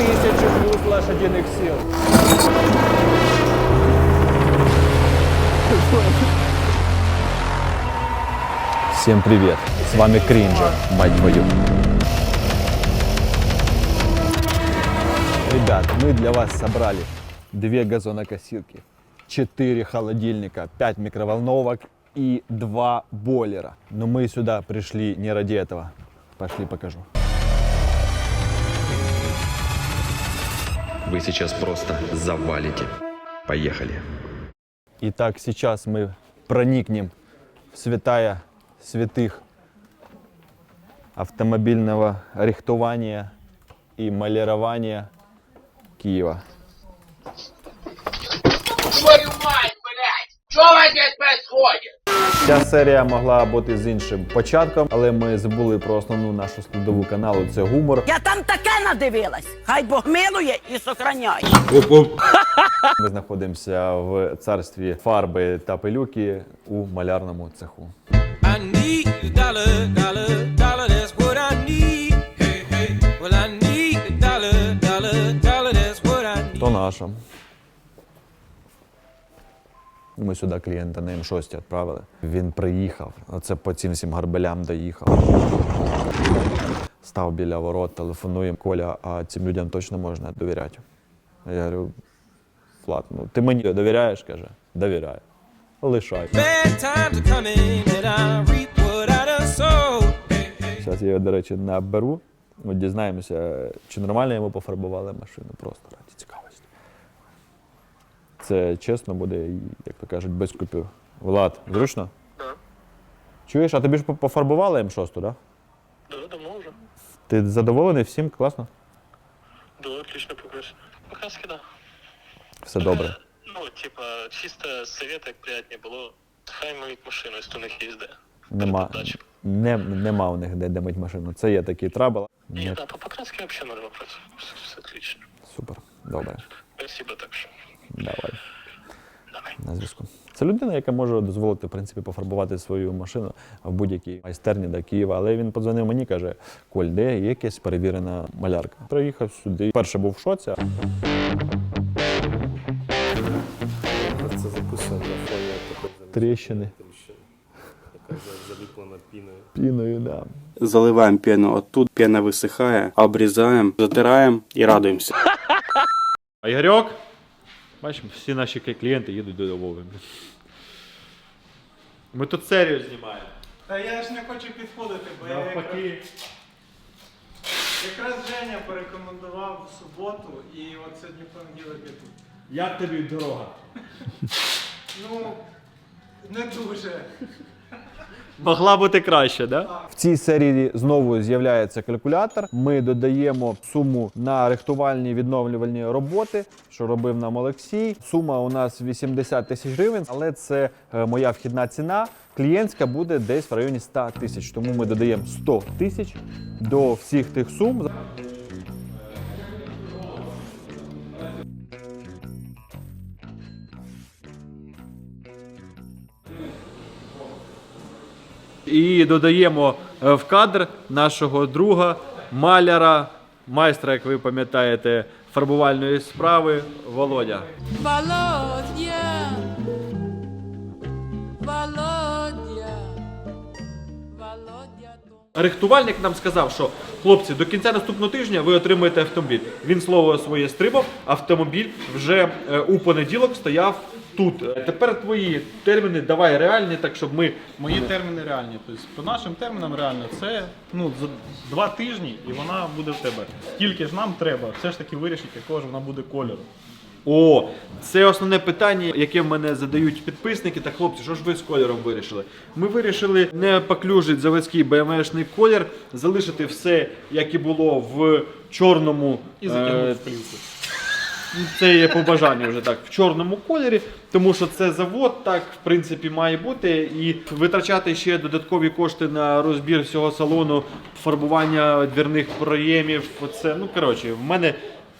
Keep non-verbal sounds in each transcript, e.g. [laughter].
тисячі плюс лошадиних сил. Всем привет! С вами Кринжа, мать твою. Ребят, мы для вас собрали две газонокосилки, четыре холодильника, пять микроволновок и два бойлера. Но мы сюда пришли не ради этого. Пошли покажу. Вы сейчас просто завалите. Поехали. Итак, сейчас мы проникнем в святая святых автомобильного рихтования и малирования Киева. Твою мать, блядь! Что у вас здесь происходит? Ця серія могла бути з іншим початком, але ми забули про основну нашу складову каналу це гумор. Я там таке надивилась. Хай Бог милує і сохраняє. Ми знаходимося в царстві фарби та пилюки у малярному цеху. I need a dollar, dollar, dollar, that's what I need. Hey, hey. Well, I need a dollar, dollar, dollar, that's what I need. То наша. Ми сюди клієнта на М6 відправили. Він приїхав. Оце по цим всім гарбелям доїхав. Став біля ворот, телефонує Коля, а цим людям точно можна довіряти. Я говорю, Влад, ну ти мені довіряєш? каже. Довіряю. Лишай. Зараз я його, до речі, наберу. От дізнаємося, чи нормально йому пофарбували машину. Просто раді цікавості. Це чесно буде, як то кажуть, без купюр. Влад, зручно? Да. Чуєш, а тобі ж пофарбували М6, так? Да? Да, давно уже. Ти задоволений всім? Класно? Да, отлично покрас. Покраски, да. Все добре. Ну, типа, чисто совет, як приятнее було. Хай мить машину, якщо у них їзде. Нема, не, нема у них де, де мить машину. Це є такий трабл. Не, Ні, да, по покраске вообще ноль вопросов. Все, все отлично. Супер, добре. Спасибо, так що. Давай. Давай. на зв'язку. Це людина, яка може дозволити в принципі пофарбувати свою машину в будь-якій майстерні до Києва. Але він подзвонив мені, каже: Коль, де є якась перевірена малярка. Приїхав сюди. Перше був в шоці. Це записано на фоні такої Тріщини. тріщини, яка заліплена піною. Піною, да. Заливаем пену оттуда, пена высыхая, обрезаем, затираем и радуемся. А Ігорьок, бачимо, всі наші клієнти їдуть до Львова. Ми тут серію знімаємо. Та я ж не хочу підходити, бо я якраз, Навпаки. якраз Женя порекомендував в суботу, і от сьогодні понеділок я тут. Як тобі дорога? Ну, не дуже. Могла бути краще, да? В цій серії знову з'являється калькулятор. Ми додаємо суму на рихтувальні відновлювальні роботи, що робив нам Олексій. Сума у нас 80 тисяч гривень, але це е, моя вхідна ціна. Клієнтська буде десь в районі 100 тисяч. Тому ми додаємо 100 тисяч до всіх тих сум. І додаємо е, в кадр нашого друга, маляра, майстра, як ви пам'ятаєте, фарбувальної справи Володя. Володя, Володя, Володя. Рихтувальник нам сказав, що хлопці, до кінця наступного тижня ви отримаєте автомобіль. Він слово своє стримав, автомобіль вже е, у понеділок стояв тут. Е, Тепер твої терміни давай реальні, так щоб ми Мої терміни реальні. Тобто, по нашим термінам реально це ну, за два тижні і вона буде в тебе. Тільки ж нам треба все ж таки вирішити, якого ж вона буде кольору. О, це основне питання, яке в мене задають підписники. Та хлопці, що ж ви з кольором вирішили? Ми вирішили не поклюжити заводський БМВшний колір, залишити все, як і було в чорному. І закинути е, в плівку. Це є по бажанню вже так в чорному кольорі, тому що це завод, так в принципі має бути. І витрачати ще додаткові кошти на розбір всього салону, фарбування двірних проємів. Це ну коротше, в мене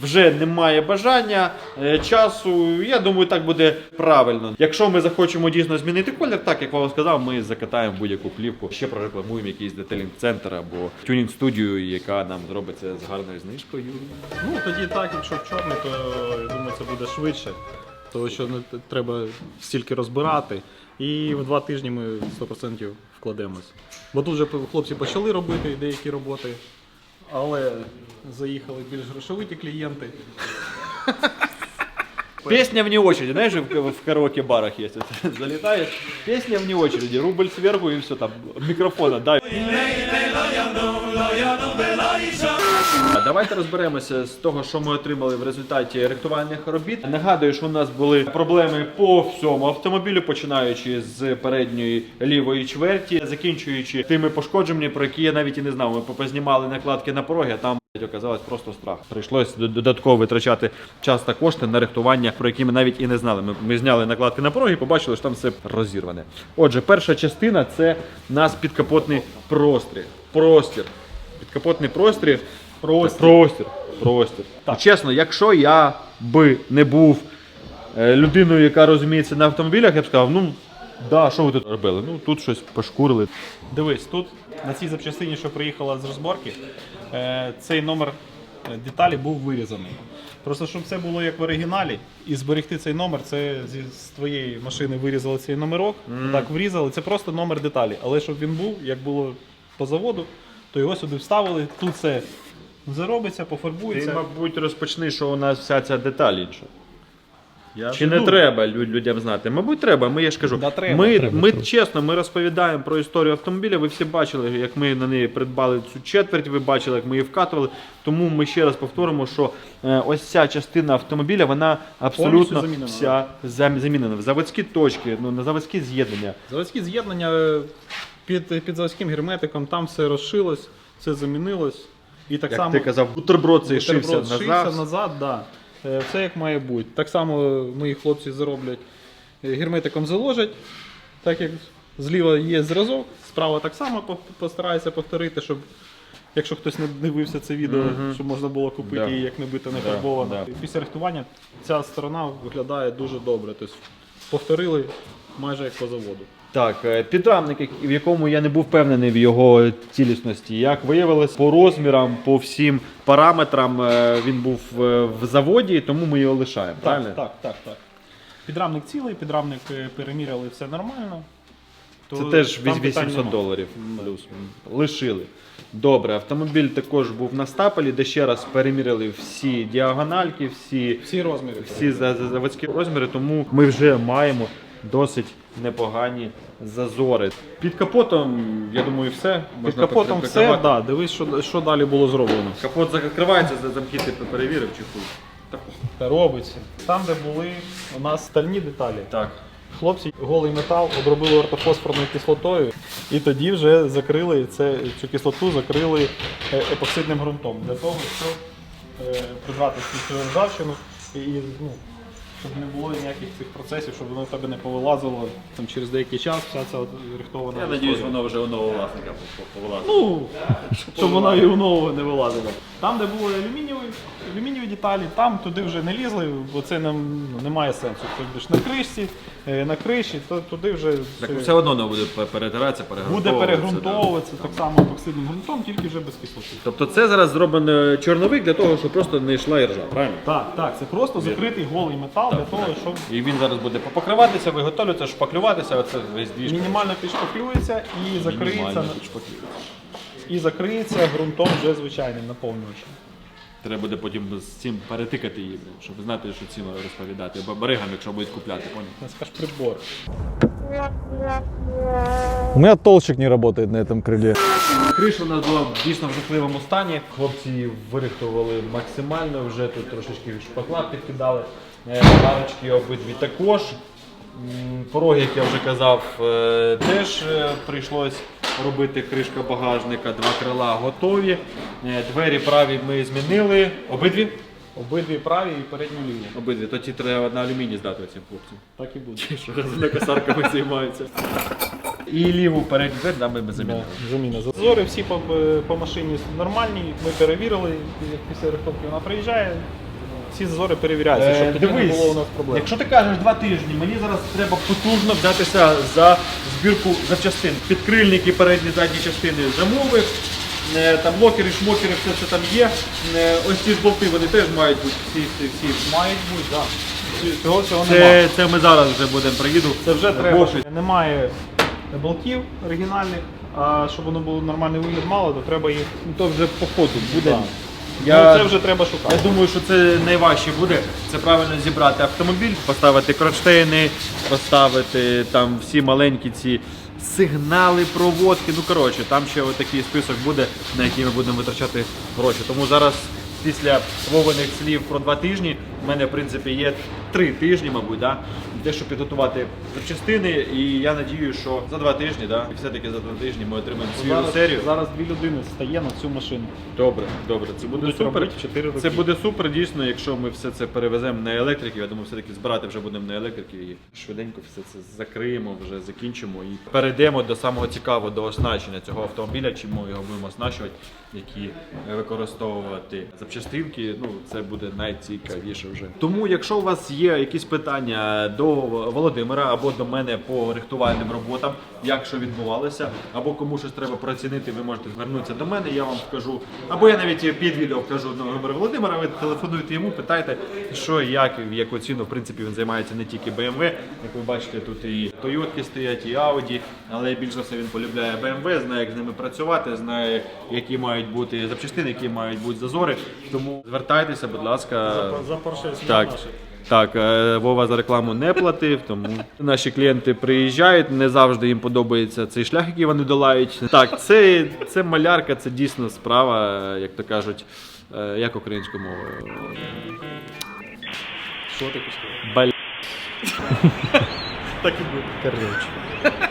вже немає бажання, е, часу. Я думаю, так буде правильно. Якщо ми захочемо дійсно змінити колір, так як вам сказав, ми закатаємо будь-яку плівку. Ще прорекламуємо якийсь детелінг-центр або тюнінг-студію, яка нам зробить це з гарною знижкою. Ну тоді так, якщо в чорний, то я думаю, це буде швидше. Тому що не треба стільки розбирати. І в два тижні ми 100% вкладемось. Бо тут вже хлопці почали робити деякі роботи, але заїхали більш грошовиті клієнти. Песня вне очереди, знаешь, в, в караоке-барах есть. это, [laughs] Залетаешь, песня вне очереди, рубль сверху и все там, микрофона, дай. Давайте розберемося з того, що ми отримали в результаті рихтувальних робіт. Нагадую, що у нас були проблеми по всьому автомобілю, починаючи з передньої лівої чверті, закінчуючи тими пошкодженнями, про які я навіть і не знав. Ми познімали накладки на пороги, а там оказалось просто страх. Прийшлось додатково витрачати час та кошти на рихтування, про які ми навіть і не знали. Ми, ми зняли накладки на пороги і побачили, що там все розірване. Отже, перша частина це у нас підкапотний простір. Простір. Підкапотний простір. Простір. Простір. Простір. Так. Чесно, якщо я би не був е, людиною, яка розуміється на автомобілях, я б сказав, ну да, що ви тут робили? Ну тут щось пошкурили. Дивись, тут на цій запчастині, що приїхала з розборки, е, цей номер е, деталі був вирізаний. Просто щоб це було як в оригіналі, і зберегти цей номер, це з твоєї машини вирізали цей номерок, так врізали. Це просто номер деталі. Але щоб він був, як було по заводу, то його сюди вставили. Тут це заробиться, Ти, пофарбується. мабуть, розпочни, що у нас вся ця деталь інша. Я Чи не треба лю- людям знати? Мабуть, треба. Ми я ж кажу. Да, треба, ми, треба, ми треба. чесно, ми розповідаємо про історію автомобіля. Ви всі бачили, як ми на неї придбали цю четверть. Ви бачили, як ми її вкатували. Тому ми ще раз повторимо, що е, ось ця частина автомобіля, вона абсолютно замінена. вся зам- замінена. Заводські точки, ну на заводські з'єднання. Заводські з'єднання е, під, під заводським герметиком, там все розшилось, все замінилось. І так Як само ти казав, бутерброд цей шився назад. шився назад, да. Е, Все як має бути. Так само мої хлопці зароблять е, герметиком заложать, так як зліва є зразок, справа так само постараюся повторити, щоб якщо хтось не дивився це відео, щоб можна було купити Да. її як не бити не Да, фарбовано. да. Після рихтування ця сторона виглядає дуже добре. Тобто повторили майже як по заводу. Так, е, підрамник, в якому я не був впевнений в його цілісності. Як виявилось, по розмірам, по всім параметрам е, він був е, в заводі, тому ми його лишаємо. правильно? Так, так, так, так. Підрамник цілий, підрамник переміряли, все нормально. Це теж 800 доларів плюс. Лишили. Добре, автомобіль також був на стапелі, де ще раз переміряли всі діагональки, всі, Всі розміри. всі за- за- заводські розміри, тому ми вже маємо досить непогані зазори. Під капотом, я думаю, все. Під Можна капотом все, прикривати. да, дивись, що, що далі було зроблено. Капот закривається, за замки ти перевірив чи хуй. Та робиться. Там, де були у нас стальні деталі. Так. Хлопці голий метал обробили ортофосфорною кислотою, і тоді вже закрили це, цю кислоту закрили е, епоксидним ґрунтом для того, щоб е, прибрати цю ржавчину і, і, ну, щоб не було ніяких цих процесів, щоб воно в тебе не повилазило там, через деякий час, вся ця от рихтована. Я надіюсь, воно вже у нового власника повилазило. Ну, щоб вона і у нового не вилазила. Там, де були алюмінієві, алюмінієві деталі, там туди вже не лізли, бо це нам ну, немає сенсу. Тобто на кришці, е, на криші, то туди вже Так все одно воно буде пе- перетиратися, буде перегрунтовуватися. перегрунтовуватися так само епоксидним ґрунтом, тільки вже без кислоти. Тобто це зараз зроблено чорновик для того, щоб просто не йшла іржа, правильно? Так, так, це просто закритий голий метал для того, щоб І він зараз буде покриватися, виготовлюватися, шпаклюватися, оце весь двіж. мінімально підшпаклюється і закриється, Мінімально на- підшпаклюється. і закриється ґрунтом вже звичайним наповнювачем. Треба буде потім з цим перетикати її, блін, щоб знати, що цим розповідати. Бо баригам, якщо будуть купляти, поняв? Це скаж прибор. У меня толщик не работает на этом крыле. Криша у нас була дійсно в жахливому стані. Хлопці її вирихтували максимально, вже тут трошечки шпакла підкидали. Е, обидві також. Пороги, як я вже казав, е, теж е, прийшлось робити кришка багажника, два крила готові. Двері праві ми змінили. Обидві? Обидві праві і передню ліву. Обидві. Тоді треба на алюміній здати цим хлопцям. Так і буде. Що разом косарками [laughs] займаються. І ліву передню двері да, ми ми замінили. Заміна. Зазори всі по, по машині нормальні. Ми перевірили, після рихтовки вона приїжджає, ці зазори перевіряються, щоб тоді не було у нас проблем. Якщо ти кажеш два тижні, мені зараз треба потужно взятися за збірку запчастин. Підкрильники, передні, задні частини замовив. е, Там локери, шмокери, все це там є. Е, Ось ці болти, вони теж мають бути всі, всі, всі. Мають бути, так. Цього цього немає. Це, це ми зараз вже будемо приїду. Це вже треба. Бошить. Немає болтів оригінальних, а щоб воно було нормальний вигляд мало, то треба їх. Ну, То вже по ходу буде. Так. Я- Ну, це вже треба шукати. Я думаю, що це найважче буде. Це правильно зібрати автомобіль, поставити кронштейни, поставити там всі маленькі ці сигнали, проводки. Ну коротше, там ще отакий список буде, на який ми будемо витрачати гроші. Тому зараз. Після вовених слів про два тижні в мене в принципі є три тижні, мабуть, да, те, щоб підготувати запчастини. І я надію, що за два тижні, да, і все-таки за два тижні ми отримаємо свіжу Зараз, серію. зараз дві людини стає на цю машину. Добре, добре, це буде Будуть супер. робити чотири роки. Це буде супер, дійсно, якщо ми все це перевеземо на електриків. Я думаю, все-таки збирати вже будемо на електриків і швиденько все це закриємо, вже закінчимо і перейдемо до самого цікавого, до оснащення цього автомобіля, чим ми його будемо оснащувати, які використовувати запчастинки. Ну це буде найцікавіше вже. Тому, якщо у вас є якісь питання до Володимира або до мене по рихтувальним роботам, як що відбувалося, або кому щось треба процінити, ви можете звернутися до мене, я вам скажу. Або я навіть під відео вкажу номер Володимира, ви телефонуєте йому, питайте, що, як, в яку ціну. В принципі, він займається не тільки BMW, як ви бачите, тут і Toyota стоять, і Audi, але більш за все він полюбляє BMW, знає, як з ними працювати, знає, які мають бути запчастини, які мають бути зазори. Тому звертайтеся, будь ласка. За Porsche Так. Так, е, Вова за рекламу не платив, тому наші клієнти приїжджають, не завжди їм подобається цей шлях, який вони долають. Так, це, це малярка, це дійсно справа, е, як то кажуть, е, як українською мовою. Що ти сказав? Баль... Так і буде. Короче.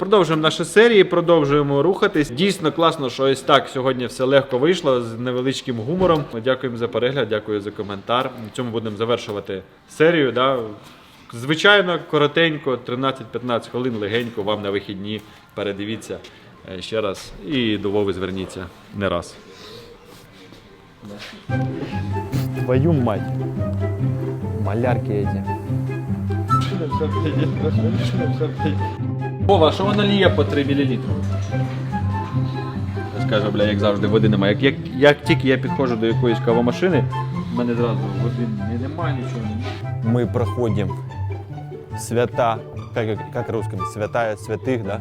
Продовжуємо наші серії, продовжуємо рухатись. Дійсно класно, що ось так сьогодні все легко вийшло з невеличким гумором. Дякуємо за перегляд, дякую за коментар. На цьому будемо завершувати серію. Да? Звичайно, коротенько, 13-15 хвилин, легенько вам на вихідні. Передивіться е, ще раз і до Вови зверніться не раз. Твою мать. Малярки эти. Вова, що вона ліє по 3 мл? Скажу, бля, як завжди, води немає. Як, як, як тільки я підходжу до якоїсь кавомашини, в мене зразу води немає нічого. Мы проходим свята, как, как русскими, святая святых, да?